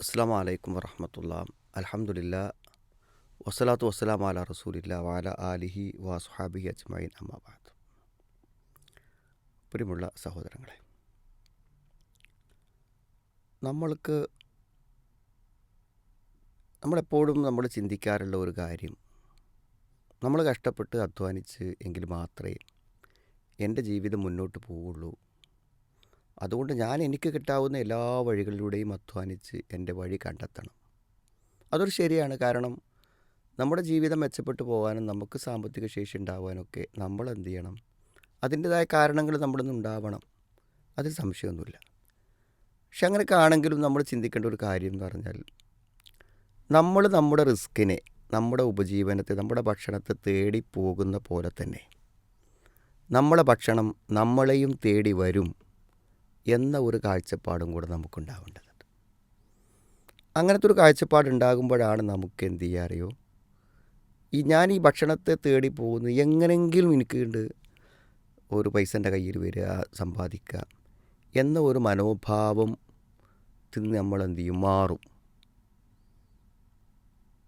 അസ്സാം വലൈക്കും വറഹമത്തുള്ള. അലഹമുല്ല വസ്സലാത്തു വസ്സലാം അല റസൂലില്ല വാല ആലിഹി വാസുഹാബിഹി അജ്മൈൻ അമ്മാബാദ് പ്രിയമുള്ള സഹോദരങ്ങളെ നമ്മൾക്ക് നമ്മളെപ്പോഴും നമ്മൾ ചിന്തിക്കാറുള്ള ഒരു കാര്യം നമ്മൾ കഷ്ടപ്പെട്ട് അധ്വാനിച്ച് എങ്കിൽ മാത്രമേ എന്റെ ജീവിതം മുന്നോട്ട് പോവുള്ളൂ. അതുകൊണ്ട് ഞാൻ എനിക്ക് കിട്ടാവുന്ന എല്ലാ വഴികളിലൂടെയും അധ്വാനിച്ച് എന്റെ വഴി കണ്ടെത്തണം. അതൊരു ശരിയാണ്. കാരണം നമ്മുടെ ജീവിതം മെച്ചപ്പെട്ടു പോകാനും നമുക്ക് സാമ്പത്തിക ശേഷി ഉണ്ടാവാനൊക്കെ നമ്മൾ എന്ത് ചെയ്യണം അതിന്റെതായ കാരണങ്ങൾ നമ്മളിൽ നിന്നുണ്ടാവണം അതിൽ സംശയമൊന്നുമില്ല. പക്ഷെ അങ്ങനെയൊക്കെ ആണെങ്കിലും നമ്മൾ ചിന്തിക്കേണ്ട ഒരു കാര്യം എന്ന് പറഞ്ഞാൽ നമ്മൾ നമ്മുടെ റിസ്കിനെ നമ്മുടെ ഉപജീവനത്തെ നമ്മുടെ ഭക്ഷണത്തെ തേടി പോകുന്ന പോലെ തന്നെ നമ്മളെ ഭക്ഷണം നമ്മളെയും തേടി വരും. എന്ന ഒരു കാഴ്ചപ്പാടും കൂടെ നമുക്കുണ്ടാവേണ്ടതുണ്ട്. അങ്ങനത്തെ ഒരു കാഴ്ചപ്പാടുണ്ടാകുമ്പോഴാണ് നമുക്ക് എന്ത് ചെയ്യുക അറിയോ? ഈ ഞാൻ ഈ ഭക്ഷണത്തെ തേടി പോകുന്നത് എങ്ങനെങ്കിലും എനിക്ക് ഉണ്ട് ഒരു പൈസ എന്റെ കയ്യിൽ വരിക സമ്പാദിക്കുക എന്ന ഒരു മനോഭാവം തിന്ന് നമ്മൾ എന്ത് ചെയ്യും? മാറും.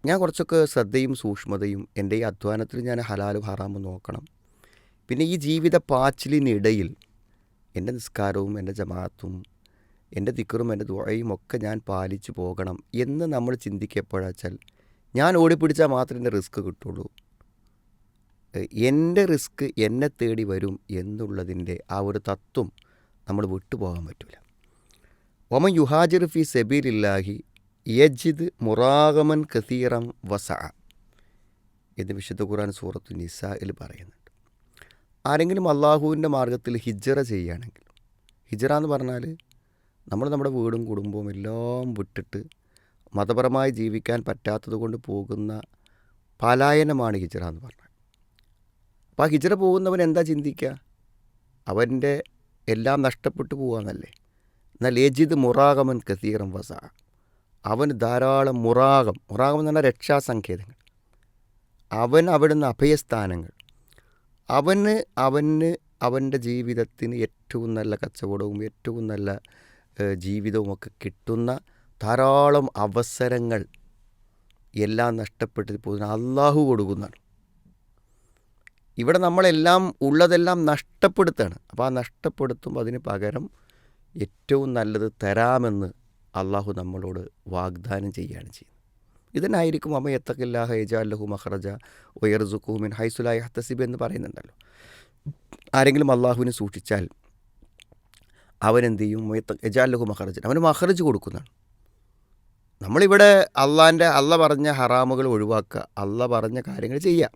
ഞാൻ കുറച്ചൊക്കെ ശ്രദ്ധയും സൂക്ഷ്മതയും എന്റെ ഈ അധ്വാനത്തിൽ ഞാൻ ഹലാലും ഹറാമും നോക്കണം. പിന്നെ ഈ ജീവിത പാച്ചിലിനിടയിൽ എന്റെ നിസ്കാരവും എന്റെ ജമാഅത്തും എന്റെ തിക്കറും എന്റെ ദുഴയും ഒക്കെ ഞാൻ പാലിച്ചു പോകണം എന്ന് നമ്മൾ ചിന്തിക്കപ്പോഴാച്ചാൽ ഞാൻ ഓടിപ്പിടിച്ചാൽ മാത്രമേ എന്റെ റിസ്ക് കിട്ടുള്ളൂ. എന്റെ റിസ്ക് എന്നെ തേടി വരും എന്നുള്ളതിന്റെ ആ ഒരു തത്വം നമ്മൾ വിട്ടുപോകാൻ പറ്റില്ല ഒമ യുഹാജിർ ഫി സെബീലില്ലാഹി യജിദ് മുറാഗമൻ കസീറം വസ എന്ന് വിശുദ്ധ ഖുറാൻ സൂറത്തു നിസയിൽ പറയുന്നുണ്ട് ആരെങ്കിലും അള്ളാഹുവിന്റെ മാർഗത്തിൽ ഹിജറ ചെയ്യുകയാണെങ്കിൽ ഹിജറ എന്ന് പറഞ്ഞാൽ നമ്മൾ നമ്മുടെ വീടും കുടുംബവും എല്ലാം വിട്ടിട്ട് മതപരമായി ജീവിക്കാൻ പറ്റാത്തത് കൊണ്ട് പോകുന്ന പലായനമാണ് ഹിജറ എന്ന് പറഞ്ഞാൽ. അപ്പോൾ ആ ഹിജറ പോകുന്നവൻ എന്താ ചിന്തിക്കുക? അവന്റെ എല്ലാം നഷ്ടപ്പെട്ടു പോകാമെന്നല്ലേ എന്നാൽ ഏജിത് മുറാഗമൻ കസീറം വസ. അവന് ധാരാളം മുറാകം മുറാകം എന്ന് പറഞ്ഞാൽ രക്ഷാസങ്കേതങ്ങൾ. അവൻ അവിടുന്ന് അഭയസ്ഥാനങ്ങൾ. അവന് അവന് അവന്റെ ജീവിതത്തിന് ഏറ്റവും നല്ല കച്ചവടവും ഏറ്റവും നല്ല ജീവിതവും ഒക്കെ കിട്ടുന്ന ധാരാളം അവസരങ്ങൾ എല്ലാം നഷ്ടപ്പെട്ട് പോകുന്ന അള്ളാഹു കൊടുക്കുന്നതാണ്. ഇവിടെ നമ്മളെല്ലാം ഉള്ളതെല്ലാം നഷ്ടപ്പെടുത്താണ്. അപ്പോൾ ആ നഷ്ടപ്പെടുത്തുമ്പോൾ അതിന് പകരം ഏറ്റവും നല്ലത് തരാമെന്ന് അള്ളാഹു നമ്മളോട് വാഗ്ദാനം ചെയ്യുകയാണ് ചെയ്യുന്നത്. ഇതിനായിരിക്കും അമ്മ എത്തക്കില്ലാഹ എജാലഹു മഹറജ ഒയർസുഖുമിൻ ഹൈസുലായ ഹത്തസിബ് എന്ന് പറയുന്നുണ്ടല്ലോ. ആരെങ്കിലും അള്ളാഹുവിനെ സൂക്ഷിച്ചാൽ അവനെന്ത് ചെയ്യും എജാല്ലഹു മഹറജൻ അവന് മഹറജ് കൊടുക്കുന്നതാണ്. നമ്മളിവിടെ അള്ളാന്റെ അള്ള പറഞ്ഞ ഹറാമുകൾ ഒഴിവാക്കുക അള്ള പറഞ്ഞ കാര്യങ്ങൾ ചെയ്യുക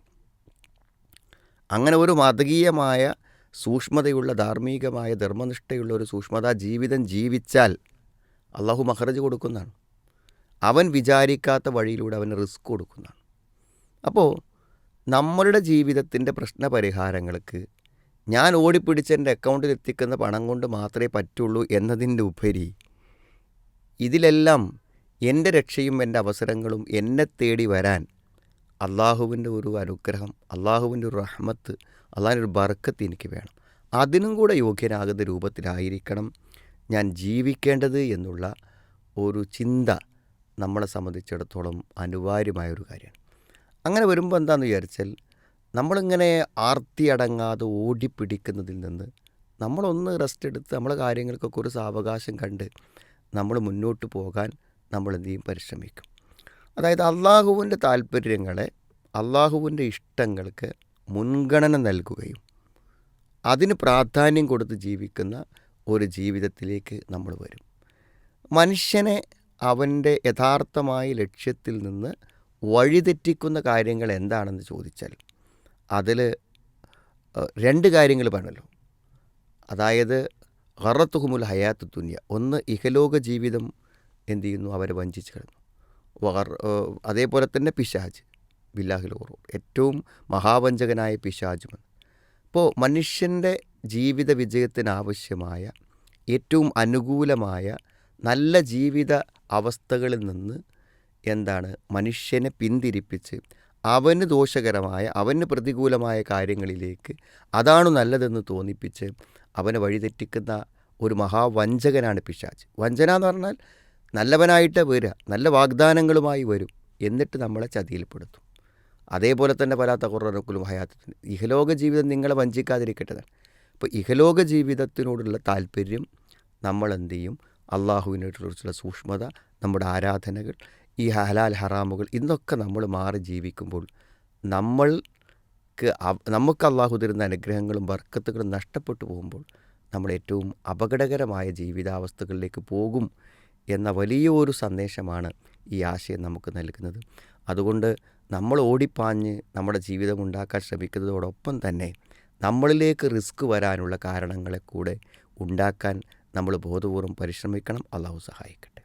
അങ്ങനെ ഒരു മതകീയമായ സൂക്ഷ്മതയുള്ള ധാർമ്മികമായ ധർമ്മനിഷ്ഠയുള്ള ഒരു സൂക്ഷ്മത ജീവിതം ജീവിച്ചാൽ അള്ളാഹു മഹറജ് കൊടുക്കുന്നതാണ്. അവൻ വിചാരിക്കാത്ത വഴിയിലൂടെ അവന് റിസ്ക് കൊടുക്കുന്നതാണ്. അപ്പോൾ നമ്മളുടെ ജീവിതത്തിന്റെ പ്രശ്ന പരിഹാരങ്ങൾക്ക് ഞാൻ ഓടിപ്പിടിച്ച് എന്റെ അക്കൗണ്ടിൽ എത്തിക്കുന്ന പണം കൊണ്ട് മാത്രമേ പറ്റുള്ളൂ എന്നതിന്റെ ഉപരി ഇതിലെല്ലാം എന്റെ രക്ഷയും എന്റെ അവസരങ്ങളും എന്നെ തേടി വരാൻ അള്ളാഹുവിന്റെ ഒരു അനുഗ്രഹം അള്ളാഹുവിന്റെ ഒരു റഹ്മത്ത് അള്ളാഹിന്റെ ഒരു ബർക്കത്ത് എനിക്ക് വേണം. അതിനും കൂടെ യോഗ്യനാകുന്ന രൂപത്തിലായിരിക്കണം ഞാൻ ജീവിക്കേണ്ടത് എന്നുള്ള ഒരു ചിന്ത നമ്മളെ സംബന്ധിച്ചിടത്തോളം അനിവാര്യമായ ഒരു കാര്യമാണ്. അങ്ങനെ വരുമ്പോൾ എന്താണെന്ന് വിചാരിച്ചാൽ നമ്മളിങ്ങനെ ആർത്തി അടങ്ങാതെ ഓടിപ്പിടിക്കുന്നതിൽ നിന്ന് നമ്മളൊന്ന് റെസ്റ്റ് എടുത്ത് നമ്മളെ കാര്യങ്ങൾക്കൊക്കെ ഒരു സാവകാശം കണ്ട് നമ്മൾ മുന്നോട്ട് പോകാൻ നമ്മൾ എന്ത് ചെയ്യും? പരിശ്രമിക്കും. അതായത് അള്ളാഹുവിന്റെ താല്പര്യങ്ങളെ അള്ളാഹുവിന്റെ ഇഷ്ടങ്ങൾക്ക് മുൻഗണന നൽകുകയും അതിന് പ്രാധാന്യം കൊടുത്ത് ജീവിക്കുന്ന ഒരു ജീവിതത്തിലേക്ക് നമ്മൾ വരും. മനുഷ്യനെ അവന്റെ യഥാർത്ഥമായ ലക്ഷ്യത്തിൽ നിന്ന് വഴിതെറ്റിക്കുന്ന കാര്യങ്ങൾ എന്താണെന്ന് ചോദിച്ചാൽ അതിൽ രണ്ട് കാര്യങ്ങൾ പറഞ്ഞല്ലോ അതായത് ഹറത്തുഹുമുൽ ഹയാത്ത് തുന്യ ഒന്ന് ഇഹലോക ജീവിതം എന്ത് ചെയ്യുന്നു? അവരെ വഞ്ചിച്ച് കിടന്നു അതേപോലെ തന്നെ പിശാജ് ബില്ലാഹിൽ ഓറൂർ ഏറ്റവും മഹാവഞ്ചകനായ പിശാജുമെന്ന് അപ്പോൾ മനുഷ്യന്റെ ജീവിത വിജയത്തിനാവശ്യമായ ഏറ്റവും അനുകൂലമായ നല്ല ജീവിത അവസ്ഥകളിൽ നിന്ന് എന്താണ് മനുഷ്യനെ പിന്തിരിപ്പിച്ച് അവന് ദോഷകരമായ അവന് പ്രതികൂലമായ കാര്യങ്ങളിലേക്ക് അതാണ് നല്ലതെന്ന് തോന്നിപ്പിച്ച് അവനെ വഴിതെറ്റിക്കുന്ന ഒരു മഹാവഞ്ചകനാണ് പിശാച്ച് വഞ്ചന എന്ന് പറഞ്ഞാൽ നല്ലവനായിട്ട് വരിക നല്ല വാഗ്ദാനങ്ങളുമായി വരും എന്നിട്ട് നമ്മളെ ചതിയിൽപ്പെടുത്തും. അതേപോലെ തന്നെ പല കുറനക്കുലും ഹയാത്തത്തിന് ഇഹലോക ജീവിതം നിങ്ങളെ വഞ്ചിക്കാതിരിക്കട്ടെ. അപ്പോൾ ഇഹലോക ജീവിതത്തിനോടുള്ള താല്പര്യം നമ്മൾ എന്ത് ചെയ്യും? അള്ളാഹുവിനെക്കുറിച്ചുള്ള സൂക്ഷ്മത നമ്മുടെ ആരാധനകൾ ഈ ഹലാൽ ഹറാമുകൾ ഇന്നൊക്കെ നമ്മൾ മാറി ജീവിക്കുമ്പോൾ നമ്മൾക്ക് നമുക്ക് അള്ളാഹു തരുന്ന അനുഗ്രഹങ്ങളും വർക്കത്തുകളും നഷ്ടപ്പെട്ടു പോകുമ്പോൾ നമ്മൾ ഏറ്റവും അപകടകരമായ ജീവിതാവസ്ഥകളിലേക്ക് പോകും എന്ന വലിയൊരു സന്ദേശമാണ് ഈ ആശയം നമുക്ക് നൽകുന്നത്. അതുകൊണ്ട് നമ്മൾ ഓടിപ്പാഞ്ഞ് നമ്മുടെ ജീവിതം ഉണ്ടാക്കാൻ ശ്രമിക്കുന്നതോടൊപ്പം തന്നെ നമ്മളിലേക്ക് റിസ്ക് വരാനുള്ള കാരണങ്ങളെ കൂടെ ഉണ്ടാക്കാൻ നമ്മൾ ബോധപൂർവം പരിശ്രമിക്കണം. അള്ളാഹു സഹായിക്കട്ടെ.